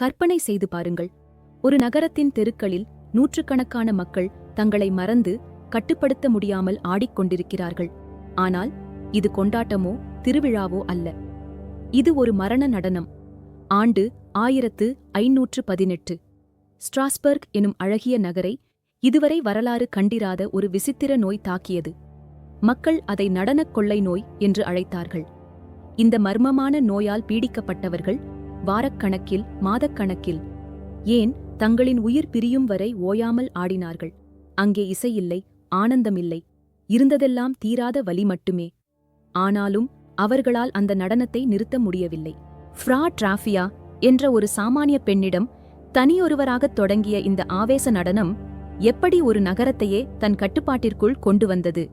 கற்பனை செய்து பாருங்கள். ஒரு நகரத்தின் தெருக்களில் நூற்றுக்கணக்கான மக்கள் தங்களை மறந்து கட்டுப்படுத்த முடியாமல் ஆடிக்கொண்டிருக்கிறார்கள். ஆனால் இது கொண்டாட்டமோ திருவிழாவோ அல்ல. இது ஒரு மரண நடனம். ஆண்டு ஆயிரத்து ஐநூற்று பதினெட்டு. ஸ்ட்ராஸ்பர்க் எனும் அழகிய நகரை இதுவரை வரலாறு கண்டிராத ஒரு விசித்திர நோய் தாக்கியது. மக்கள் அதை நடனக் கொள்ளை நோய் என்று அழைத்தார்கள். இந்த மர்மமான நோயால் பீடிக்கப்பட்டவர்கள் வாரக்கணக்கில் மாதக்கணக்கில். ஏன் தங்களின் உயிர் பிரியும் வரை ஓயாமல் ஆடினார்கள்? அங்கே இசையில்லை ஆனந்தமில்லை. இருந்ததெல்லாம் தீராத வலி மட்டுமே. ஆனாலும் அவர்களால் அந்த நடனத்தை நிறுத்த முடியவில்லை. ஃப்ரா டிராஃபியா என்ற ஒரு சாமானிய பெண்ணிடம் தனியொருவராகத் தொடங்கிய இந்த ஆவேச நடனம் எப்படி ஒரு நகரத்தையே தன் கட்டுப்பாட்டிற்குள் கொண்டு வந்தது?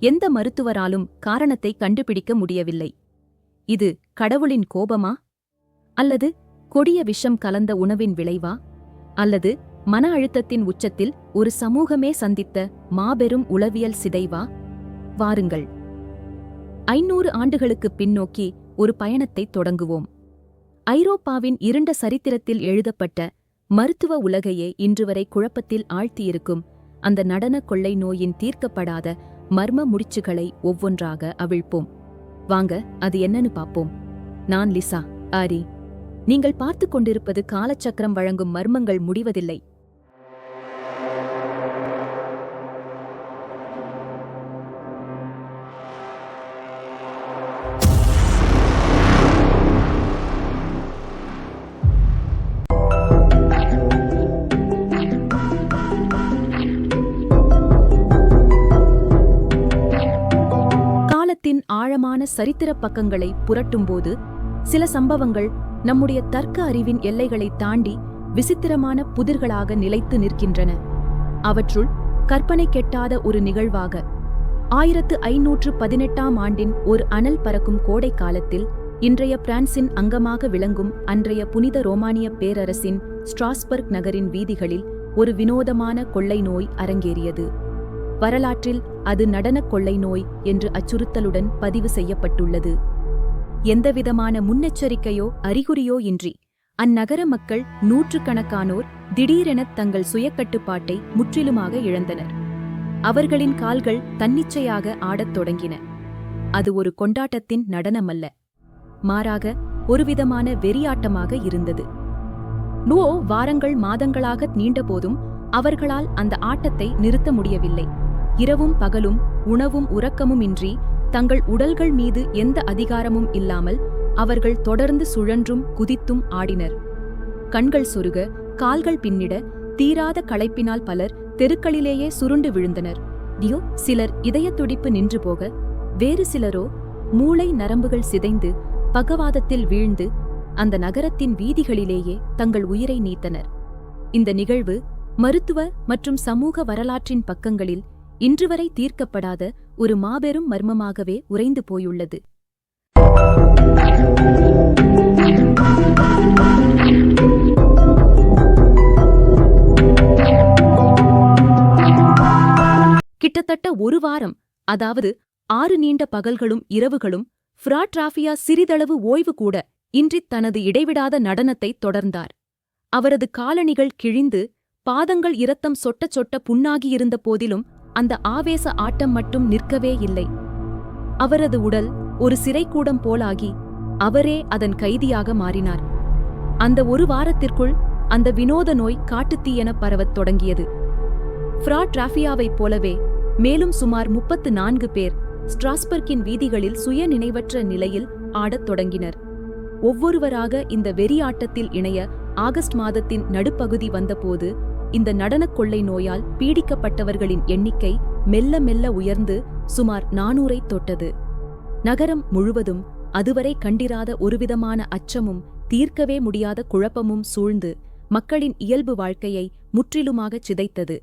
எந்த மருத்துவராலும் காரணத்தை கண்டுபிடிக்க முடியவில்லை. இது கடவுளின் கோபமா? அல்லது கொடிய விஷம் கலந்த உணவின் விளைவா? அல்லது மன அழுத்தத்தின் உச்சத்தில் ஒரு சமூகமே சந்தித்த மாபெரும் உளவியல் சிதைவா? வாருங்கள். ஐநூறு ஆண்டுகளுக்கு பின்னோக்கி ஒரு பயணத்தை தொடங்குவோம். ஐரோப்பாவின் இருண்ட சரித்திரத்தில் எழுதப்பட்ட மருத்துவ உலகையே இன்றுவரை குழப்பத்தில் ஆழ்த்தியிருக்கும் அந்த நடன கொள்ளை நோயின் தீர்க்கப்படாத மர்ம முடிச்சுகளை ஒவ்வொன்றாக அவிழ்ப்போம். வாங்க அது என்னன்னு பார்ப்போம். நான் லிசா ஆரி. நீங்கள் பார்த்துக் கொண்டிருப்பது காலச்சக்கரம் வழங்கும் மர்மங்கள் முடிவதில்லை. காலத்தின் ஆழமான சரித்திர பக்கங்களை புரட்டும்போது சில சம்பவங்கள் நம்முடைய தர்க்க அறிவின் எல்லைகளை தாண்டி விசித்திரமான புதிர்களாக நிலைத்து நிற்கின்றன. அவற்றுள் கற்பனை கெட்டாத ஒரு நிகழ்வாக ஆயிரத்து ஐநூற்று பதினெட்டாம் ஆண்டின் ஒரு அனல் பறக்கும் கோடை காலத்தில் இன்றைய பிரான்சின் அங்கமாக விளங்கும் அன்றைய புனித ரோமானிய பேரரசின் ஸ்ட்ராஸ்பர்க் நகரின் வீதிகளில் ஒரு வினோதமான கொள்ளை நோய் அரங்கேறியது. வரலாற்றில் அது நடனக் கொள்ளை நோய் என்று அச்சுறுத்தலுடன் பதிவு செய்யப்பட்டுள்ளது. எந்தவிதமான முன்னெச்சரிக்கையோ அறிகுறியோ இன்றி அந்நகர மக்கள் நூற்றுக்கணக்கானோர் திடீரென தங்கள் சுயக்கட்டுப்பாட்டை முற்றிலுமாக இழந்தனர். அவர்களின் கால்கள் தன்னிச்சையாக ஆடத் தொடங்கின. அது ஒரு கொண்டாட்டத்தின் நடனமல்ல. மாறாக ஒருவிதமான வெறியாட்டமாக இருந்தது. நோ வாரங்கள் மாதங்களாக நீண்டபோதும் அவர்களால் அந்த ஆட்டத்தை நிறுத்த முடியவில்லை. இரவும் பகலும் உணவும் உறக்கமும் இன்றி தங்கள் உடல்கள் மீது எந்த அதிகாரமும் இல்லாமல் அவர்கள் தொடர்ந்து சுழன்றும் குதித்தும் ஆடினர். கண்கள் சொருக கால்கள் பின்னிட தீராத களைப்பினால் பலர் தெருக்களிலேயே சுருண்டு விழுந்தனர். டியோ சிலர் இதய துடிப்பு நின்று போக வேறு சிலரோ மூளை நரம்புகள் சிதைந்து பகவாதத்தில் வீழ்ந்து அந்த நகரத்தின் வீதிகளிலேயே தங்கள் உயிரை நீத்தனர். இந்த நிகழ்வு மருத்துவ மற்றும் சமூக வரலாற்றின் பக்கங்களில் இன்றுவரை தீர்க்கப்படாத ஒரு மாபெரும் மர்மமாகவே உறைந்து போயுள்ளது. கிட்டத்தட்ட ஒரு வாரம் அதாவது ஆறு நீண்ட பகல்களும் இரவுகளும் ஃப்ராட்ராஃபியா சிறிதளவு ஓய்வு கூட இன்றித் தனது இடைவிடாத நடனத்தை தொடர்ந்தார். அவரது காலணிகள் கிழிந்து பாதங்கள் இரத்தம் சொட்ட சொட்ட புண்ணாகியிருந்த போதிலும் அந்த ஆவேச ஆட்டம் மட்டும் நிற்கவே இல்லை. அவரது உடல் ஒரு சிறைக்கூடம் போலாகி அவரே அதன் கைதியாக மாறினார். அந்த ஒரு வாரத்திற்குள் அந்த வினோத நோய் காட்டுத்தீயென பரவத் தொடங்கியது. ஃப்ராட்ராஃபியாவைப் போலவே மேலும் சுமார் முப்பத்து நான்கு பேர் ஸ்ட்ராஸ்பர்க்கின் வீதிகளில் சுய நினைவற்ற நிலையில் ஆடத் தொடங்கினர். ஒவ்வொருவராக இந்த வெறியாட்டத்தில் இணைய ஆகஸ்ட் மாதத்தின் நடுப்பகுதி வந்தபோது இந்த நடனக் கொள்ளை நோயால் பீடிக்கப்பட்டவர்களின் எண்ணிக்கை மெல்ல மெல்ல உயர்ந்து சுமார் நானூரை தொட்டது. நகரம் முழுவதும் அதுவரை கண்டிராத ஒருவிதமான அச்சமும் தீர்க்கவே முடியாத குழப்பமும் சூழ்ந்து மக்களின் இயல்பு வாழ்க்கையை முற்றிலுமாகச் சிதைத்தது.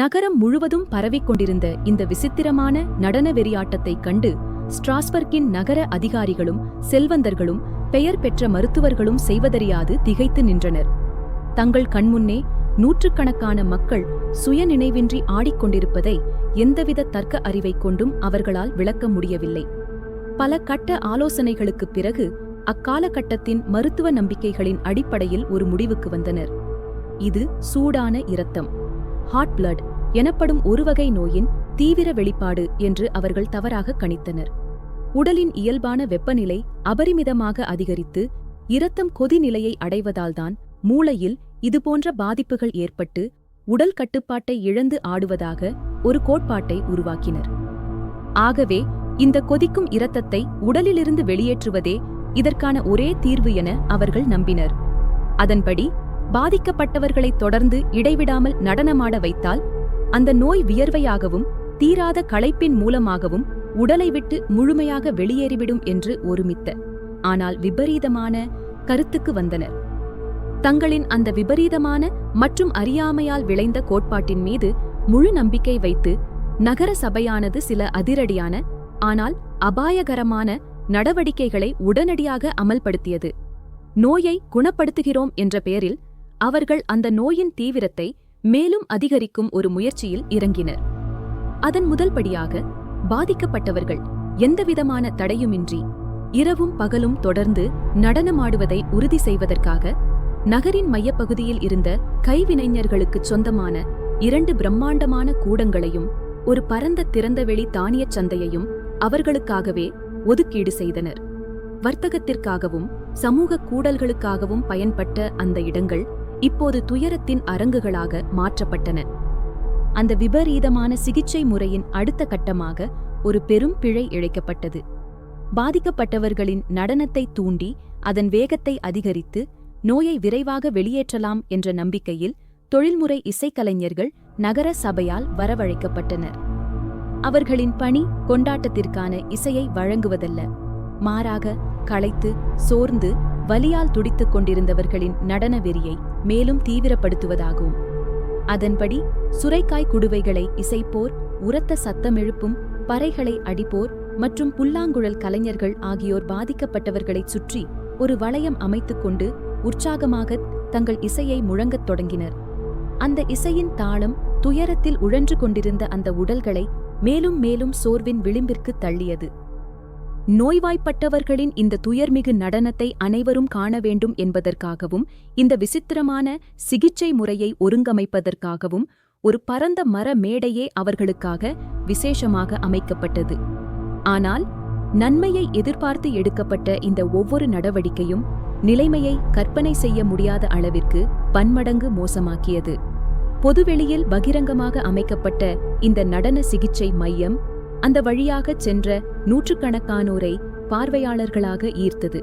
நகரம் முழுவதும் பரவிக் கொண்டிருந்த இந்த விசித்திரமான நடன வெறியாட்டத்தைக் கண்டு ஸ்ட்ராஸ்பர்க்கின் நகர அதிகாரிகளும் செல்வந்தர்களும் பெயர் பெற்ற மருத்துவர்களும் செய்வதறியாது திகைத்து நின்றனர். தங்கள் கண்முன்னே நூற்றுக்கணக்கான மக்கள் சுயநினைவின்றி ஆடிக்கொண்டிருப்பதை எந்தவித தர்க்க அறிவைக் கொண்டும் அவர்களால் விளக்க முடியவில்லை. பல கட்ட ஆலோசனைகளுக்குப் பிறகு அக்காலகட்டத்தின் மருத்துவ நம்பிக்கைகளின் அடிப்படையில் ஒரு முடிவுக்கு வந்தனர். இது சூடான இரத்தம். ஹாட் பிளட் எனப்படும் ஒருவகை நோயின் தீவிர வெளிப்பாடு என்று அவர்கள் தவறாக கணித்தனர். உடலின் இயல்பான வெப்பநிலை அபரிமிதமாக அதிகரித்து இரத்தம் கொதிநிலையை அடைவதால்தான் மூளையில் இதுபோன்ற பாதிப்புகள் ஏற்பட்டு உடல் கட்டுப்பாட்டை இழந்து ஆடுவதாக ஒரு கோட்பாட்டை உருவாக்கினர். ஆகவே இந்த கொதிக்கும் இரத்தத்தை உடலிலிருந்து வெளியேற்றுவதே இதற்கான ஒரே தீர்வு என அவர்கள் நம்பினர். அதன்படி பாதிக்கப்பட்டவர்களை தொடர்ந்து இடைவிடாமல் நடனமாட வைத்தால் அந்த நோய் வியர்வையாகவும் தீராத களைப்பின் மூலமாகவும் உடலை விட்டு முழுமையாக வெளியேறிவிடும் என்று ஒருமித்த ஆனால் விபரீதமான கருத்துக்கு வந்தனர். தங்களின் அந்த விபரீதமான மற்றும் அறியாமையால் விளைந்த கோட்பாட்டின் மீது முழு நம்பிக்கை வைத்து நகர சபையானது சில அதிரடியான ஆனால் அபாயகரமான நடவடிக்கைகளை உடனடியாக அமல்படுத்தியது. நோயை குணப்படுத்துகிறோம் என்ற பெயரில் அவர்கள் அந்த நோயின் தீவிரத்தை மேலும் அதிகரிக்கும் ஒரு முயற்சியில் இறங்கினர். அதன் முதல்படியாக பாதிக்கப்பட்டவர்கள் எந்தவிதமான தடையுமின்றி இரவும் பகலும் தொடர்ந்து நடனமாடுவதை உறுதி செய்வதற்காக நகரின் மையப்பகுதியில் இருந்த கைவினைஞர்களுக்குச் சொந்தமான இரண்டு பிரம்மாண்டமான கூடங்களையும் ஒரு பரந்த திறந்தவெளி தானியச் சந்தையையும் அவர்களுக்காகவே ஒதுக்கீடு செய்தனர். வர்த்தகத்திற்காகவும் சமூக கூடல்களுக்காகவும் பயன்பட்ட அந்த இடங்கள் இப்போது துயரத்தின் அரங்குகளாக மாற்றப்பட்டன. அந்த விபரீதமான சிகிச்சை முறையின் அடுத்த கட்டமாக ஒரு பெரும் பிழை இழைக்கப்பட்டது. பாதிக்கப்பட்டவர்களின் நடனத்தை தூண்டி அதன் வேகத்தை அதிகரித்து நோயை விரைவாக வெளியேற்றலாம் என்ற நம்பிக்கையில் தொழில்முறை இசைக்கலைஞர்கள் நகர சபையால் வரவழைக்கப்பட்டனர். அவர்களின் பணி கொண்டாட்டத்திற்கான இசையை வழங்குவதல்ல. மாறாக களைத்து சோர்ந்து வலியால் துடித்துக் கொண்டிருந்தவர்களின் நடன வெறியை மேலும் தீவிரப்படுத்துவதாகும். அதன்படி சுரைக்காய் குடுவைகளை இசைப்போர் உரத்த சத்தமெழுப்பும் பறைகளை அடிப்போர் மற்றும் புல்லாங்குழல் கலைஞர்கள் ஆகியோர் பாதிக்கப்பட்டவர்களைச் சுற்றி ஒரு வளையம் அமைத்துக்கொண்டு உற்சாகமாக தங்கள் இசையை முழங்கத் தொடங்கினர். அந்த இசையின் தாளம் துயரத்தில் உழன்று கொண்டிருந்த அந்த உடல்களை மேலும் மேலும் சோர்வின் விளிம்பிற்கு தள்ளியது. நோய்வாய்ப்பட்டவர்களின் இந்த துயர்மிகு நடனத்தை அனைவரும் காண வேண்டும் என்பதற்காகவும் இந்த விசித்திரமான சிகிச்சை முறையை ஒருங்கமைப்பதற்காகவும் ஒரு பரந்த மர மேடையே அவர்களுக்காக விசேஷமாக அமைக்கப்பட்டது. ஆனால் நன்மையை எதிர்பார்த்து எடுக்கப்பட்ட இந்த ஒவ்வொரு நடவடிக்கையும் நிலைமையை கற்பனை செய்ய முடியாத அளவிற்கு பன்மடங்கு மோசமாக்கியது. பொதுவெளியில் பகிரங்கமாக அமைக்கப்பட்ட இந்த நடன சிகிச்சை மையம் அந்த வழியாகச் சென்ற நூற்றுக்கணக்கானோரை பார்வையாளர்களாக ஈர்த்தது.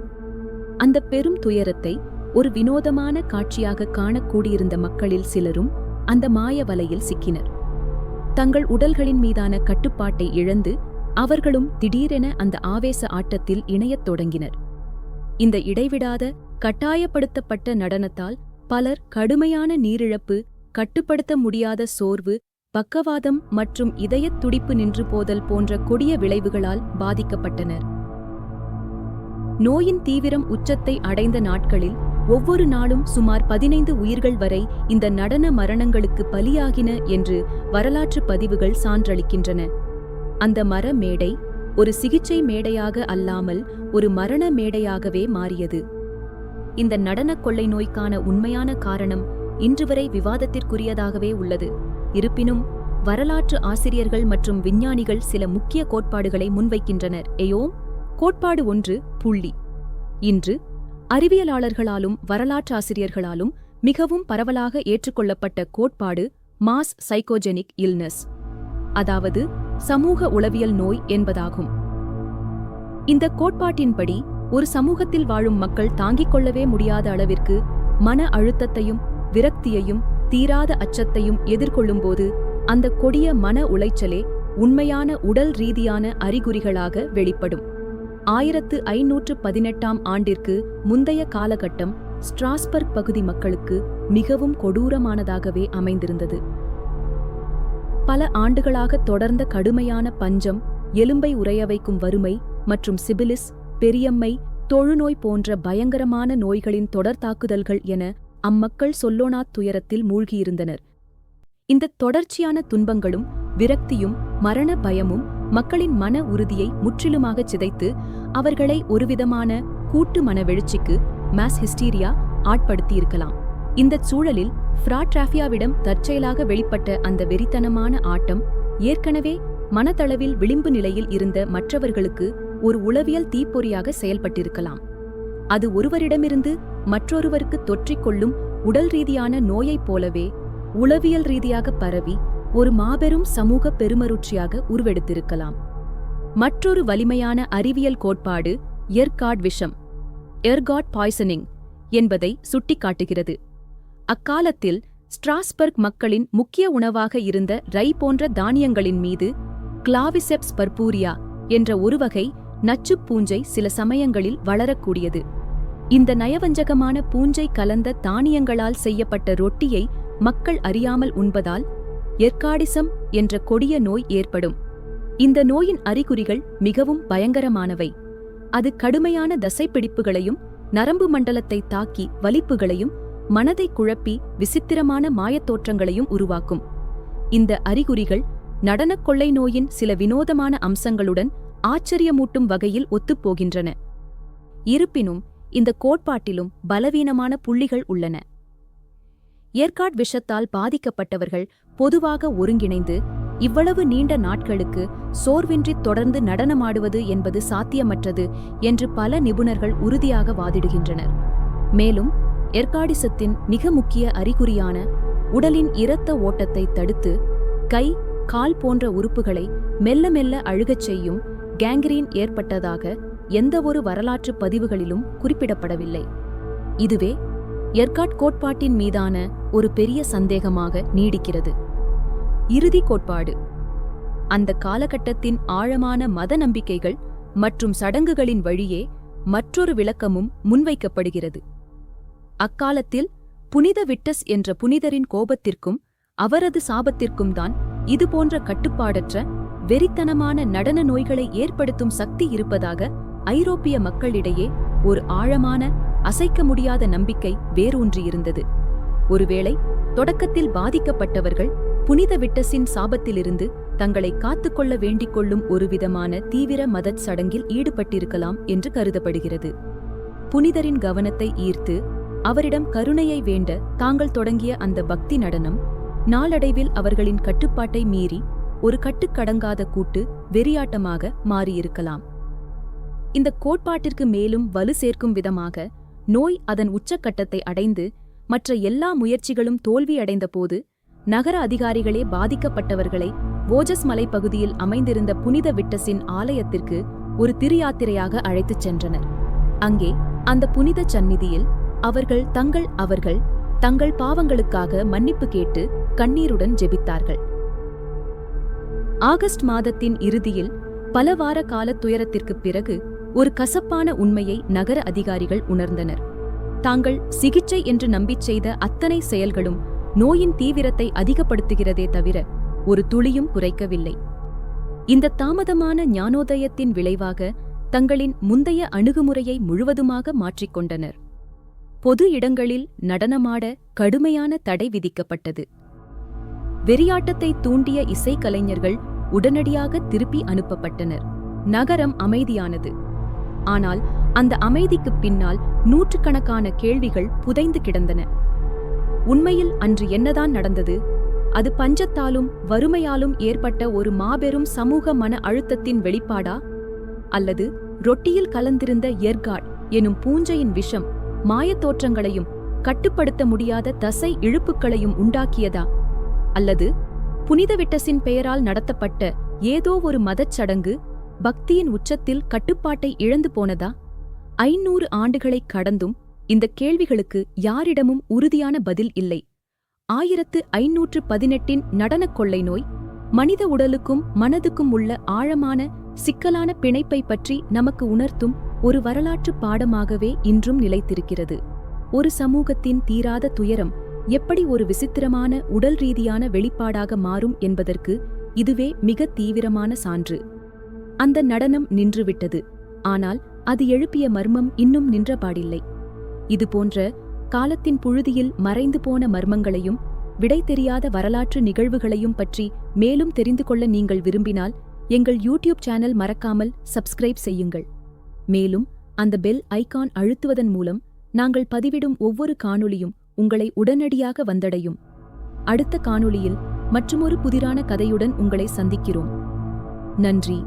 அந்த பெரும் துயரத்தை ஒரு வினோதமான காட்சியாக காணக்கூடியிருந்த மக்களில் சிலரும் அந்த மாய வலையில் சிக்கினர். தங்கள் உடல்களின் மீதான கட்டுப்பாட்டை இழந்து அவர்களும் திடீரென அந்த ஆவேச ஆட்டத்தில் இணையத் தொடங்கினர். இந்த இடைவிடாத கட்டாயப்படுத்தப்பட்ட நடனத்தால் பலர் கடுமையான நீரிழப்பு கட்டுப்படுத்த முடியாத சோர்வு பக்கவாதம் மற்றும் இதயத் துடிப்பு நின்று போதல் போன்ற கொடிய விளைவுகளால் பாதிக்கப்பட்டனர். நோயின் தீவிரம் உச்சத்தை அடைந்த நாட்களில் ஒவ்வொரு நாளும் சுமார் பதினைந்து உயிர்கள் வரை இந்த நடன மரணங்களுக்கு பலியாகின என்று வரலாற்று பதிவுகள் சான்றளிக்கின்றன. அந்த மர மேடை ஒரு சிகிச்சை மேடையாக அல்லாமல் ஒரு மரண மேடையாகவே மாறியது. இந்த நடனக் கொள்ளை நோய்க்கான உண்மையான காரணம் இன்று வரை விவாதத்திற்குரியதாகவே உள்ளது. இருப்பினும் வரலாற்று ஆசிரியர்கள் மற்றும் விஞ்ஞானிகள் சில முக்கிய கோட்பாடுகளை முன்வைக்கின்றனர். ஏயோ கோட்பாடு ஒன்று புள்ளி. இன்று அறிவியலாளர்களாலும் வரலாற்றாசிரியர்களாலும் மிகவும் பரவலாக ஏற்றுக்கொள்ளப்பட்ட கோட்பாடு மாஸ் சைக்கோஜெனிக் இல்னஸ் அதாவது சமூக உளவியல் நோய் என்பதாகும். இந்த கோட்பாட்டின்படி ஒரு சமூகத்தில் வாழும் மக்கள் தாங்கிக் கொள்ளவே முடியாத அளவிற்கு மன அழுத்தத்தையும் விரக்தியையும் தீராத அச்சத்தையும் எதிர்கொள்ளும்போது அந்த கொடிய மன உளைச்சலே உண்மையான உடல் ரீதியான அறிகுறிகளாக வெளிப்படும். ஆயிரத்து ஐநூற்று பதினெட்டாம் ஆண்டிற்கு முந்தைய காலகட்டம் ஸ்ட்ராஸ்பர்க் பகுதி மக்களுக்கு மிகவும் கொடூரமானதாகவே அமைந்திருந்தது. பல ஆண்டுகளாக தொடர்ந்த கடுமையான பஞ்சம் எலும்பை உறைய வைக்கும் வறுமை மற்றும் சிபிலிஸ் பெரியம்மை தொழுநோய் போன்ற பயங்கரமான நோய்களின் தொடர் தாக்குதல்கள் என அம்மக்கள் சொல்லோனா துயரத்தில் மூழ்கியிருந்தனர். இந்த தொடர்ச்சியான துன்பங்களும் விரக்தியும் மரண பயமும் மக்களின் மன உறுதியை முற்றிலுமாகச் சிதைத்து அவர்களை ஒருவிதமான கூட்டு மனவெழுச்சிக்கு மாஸ் ஹிஸ்டீரியா ஆட்படுத்தியிருக்கலாம். இந்தச் சூழலில் ஃப்ராட்ராஃபியாவிடம் தற்செயலாக வெளிப்பட்ட அந்த வெறித்தனமான ஆட்டம் ஏற்கனவே மனதளவில் விளிம்பு நிலையில் இருந்த மற்றவர்களுக்கு ஒரு உளவியல் தீப்பொறியாக செயல்பட்டிருக்கலாம். அது ஒருவரிடமிருந்து மற்றொருவருக்கு தொற்றிக்கொள்ளும் உடல் ரீதியான நோயைப் போலவே உளவியல் ரீதியாக பரவி ஒரு மாபெரும் சமூக பெருமருட்சியாக உருவெடுத்திருக்கலாம். மற்றொரு வலிமையான அறிவியல் கோட்பாடு எர்காட் விஷம் எர்காட் பாய்சனிங் என்பதை சுட்டிக்காட்டுகிறது. அக்காலத்தில் ஸ்ட்ராஸ்பர்க் மக்களின் முக்கிய உணவாக இருந்த ரை போன்ற தானியங்களின் மீது கிளாவிசெப்ஸ் பர்பூரியா என்ற ஒருவகை நச்சுப் பூஞ்சை சில சமயங்களில் வளரக்கூடியது. இந்த நயவஞ்சகமான பூஞ்சை கலந்த தானியங்களால் செய்யப்பட்ட ரொட்டியை மக்கள் அறியாமல் உண்பதால் எர்காடிசம் என்ற கொடிய நோய் ஏற்படும். இந்த நோயின் அறிகுறிகள் மிகவும் பயங்கரமானவை. அது கடுமையான தசைப்பிடிப்புகளையும் நரம்பு மண்டலத்தை தாக்கி வலிப்புகளையும் மனதை குழப்பி விசித்திரமான மாயத்தோற்றங்களையும் உருவாக்கும். இந்த அறிகுறிகள் நடனக் கொள்ளை நோயின் சில வினோதமான அம்சங்களுடன் ஆச்சரியமூட்டும் வகையில் ஒத்துப்போகின்றன. இருப்பினும் இந்த கோட்பாட்டிலும் பலவீனமான புள்ளிகள் உள்ளன. ஏற்காட் விஷத்தால் பாதிக்கப்பட்டவர்கள் பொதுவாக ஒருங்கிணைந்து இவ்வளவு நீண்ட நாட்களுக்கு சோர்வின்றி தொடர்ந்து நடனமாடுவது என்பது சாத்தியமற்றது என்று பல நிபுணர்கள் உறுதியாக வாதிடுகின்றனர். மேலும் எர்காடிசத்தின் மிக முக்கிய அறிகுறியான உடலின் இரத்த ஓட்டத்தை தடுத்து கை கால் போன்ற உறுப்புகளை மெல்ல மெல்ல அழுகச் செய்யும் கேங்க்ரீன் ஏற்பட்டதாக எந்தவொரு வரலாற்று பதிவுகளிலும் குறிப்பிடப்படவில்லை. இதுவே எர்காட் கோட்பாட்டின் மீதான ஒரு பெரிய சந்தேகமாக நீடிக்கிறது. இறுதி கோட்பாடு. அந்த காலகட்டத்தின் ஆழமான மத நம்பிக்கைகள் மற்றும் சடங்குகளின் வழியே மற்றொரு விளக்கமும் முன்வைக்கப்படுகிறது. அக்காலத்தில் புனித விட்டஸ் என்ற புனிதரின் கோபத்திற்கும் அவரது சாபத்திற்கும் தான் இதுபோன்ற கட்டுப்பாடற்ற வெறித்தனமான நடன நோய்களை ஏற்படுத்தும் சக்தி இருப்பதாக ஐரோப்பிய மக்களிடையே ஒரு ஆழமான அசைக்க முடியாத நம்பிக்கை வேரூன்றியிருந்தது ஒருவேளை தொடக்கத்தில் பாதிக்கப்பட்டவர்கள் புனித விட்டஸின் சாபத்திலிருந்து தங்களை காத்துக்கொள்ள வேண்டிக் கொள்ளும் ஒருவிதமான தீவிர மதச் சடங்கில் ஈடுபட்டிருக்கலாம் என்று கருதப்படுகிறது. புனிதரின் கவனத்தை ஈர்த்து அவரிடம் கருணையை வேண்ட தாங்கள் தொடங்கிய அந்த பக்தி நடனம் நாளடைவில் அவர்களின் கட்டுப்பாட்டை மீறி ஒரு கட்டுக்கடங்காத கூட்டு வெறியாட்டமாக மாறியிருக்கலாம். இந்த கோட்பாட்டிற்கு மேலும் வலு சேர்க்கும் விதமாக நோய் அதன் உச்சக்கட்டத்தை அடைந்து மற்ற எல்லா முயற்சிகளும் தோல்வியடைந்தபோது நகர அதிகாரிகளே பாதிக்கப்பட்டவர்களை ஓஜஸ் மலைப்பகுதியில் அமைந்திருந்த புனித விட்டஸின் ஆலயத்திற்கு ஒரு திருயாத்திரையாக அழைத்துச் சென்றனர். அங்கே அந்த புனித சந்நிதியில் அவர்கள் தங்கள் அவர்கள் தங்கள் பாவங்களுக்காக மன்னிப்பு கேட்டு கண்ணீருடன் ஜெபித்தார்கள். ஆகஸ்ட் மாதத்தின் இறுதியில் பல வார கால துயரத்திற்குப் பிறகு ஒரு கசப்பான உண்மையை நகர அதிகாரிகள் உணர்ந்தனர். தாங்கள் சிகிச்சை என்று நம்பிச் செய்த அத்தனை செயல்களும் நோயின் தீவிரத்தை அதிகப்படுத்துகிறதே தவிர ஒரு துளியும் குறைக்கவில்லை. இந்த தாமதமான ஞானோதயத்தின் விளைவாக தங்களின் முந்தைய அணுகுமுறையை முழுவதுமாக மாற்றிக்கொண்டனர் பொது இடங்களில் நடனமாட கடுமையான தடை விதிக்கப்பட்டது. வெறியாட்டத்தை தூண்டிய இசைக்கலைஞர்கள் உடனடியாக திருப்பி அனுப்பப்பட்டனர். நகரம் அமைதியானது. ஆனால் அந்த அமைதிக்குப் பின்னால் நூற்றுக்கணக்கான கேள்விகள் புதைந்து கிடந்தன. உண்மையில் அன்று என்னதான் நடந்தது? அது பஞ்சத்தாலும் வறுமையாலும் ஏற்பட்ட ஒரு மாபெரும் சமூக மன அழுத்தத்தின் வெளிப்பாடா? அல்லது ரொட்டியில் கலந்திருந்த எர்காட் எனும் பூஞ்சையின் விஷம் மாயத்தோற்றங்களையும் கட்டுப்படுத்த முடியாத தசை இழுப்புக்களையும் உண்டாக்கியதா? அல்லது புனித விட்டசின் பெயரால் நடத்தப்பட்ட ஏதோ ஒரு மதச் சடங்கு பக்தியின் உச்சத்தில் கட்டுப்பாட்டை இழந்து போனதா? ஐநூறு ஆண்டுகளைக் கடந்தும் இந்த கேள்விகளுக்கு யாரிடமும் உறுதியான பதில் இல்லை. ஆயிரத்து ஐநூற்று பதினெட்டின் நடனக் கொள்ளை நோய் மனித உடலுக்கும் மனதுக்கும் உள்ள ஆழமான சிக்கலான பிணைப்பை பற்றி நமக்கு உணர்த்தும் ஒரு வரலாற்று பாடமாகவே இன்றும் நிலைத்திருக்கிறது. ஒரு சமூகத்தின் தீராத துயரம் எப்படி ஒரு விசித்திரமான உடல் ரீதியான வெளிப்பாடாக மாறும் என்பதற்கு இதுவே மிக தீவிரமான சான்று. அந்த நடனம் நின்றுவிட்டது. ஆனால் அது எழுப்பிய மர்மம் இன்னும் நின்றபாடில்லை. இதுபோன்ற காலத்தின் புழுதியில் மறைந்து போன மர்மங்களையும் விடை தெரியாத வரலாற்று நிகழ்வுகளையும் பற்றி மேலும் தெரிந்து கொள்ள நீங்கள் விரும்பினால் எங்கள் யூடியூப் சேனல் மறக்காமல் சப்ஸ்கிரைப் செய்யுங்கள். மேலும் அந்த பெல் ஐகான் அழுத்துவதன் மூலம் நாங்கள் பதிவிடும் ஒவ்வொரு காணொளியும் உங்களை உடனடியாக வந்தடையும். அடுத்த காணொளியில் மற்றுமொரு புதிரான கதையுடன் உங்களை சந்திக்கிறோம். நன்றி.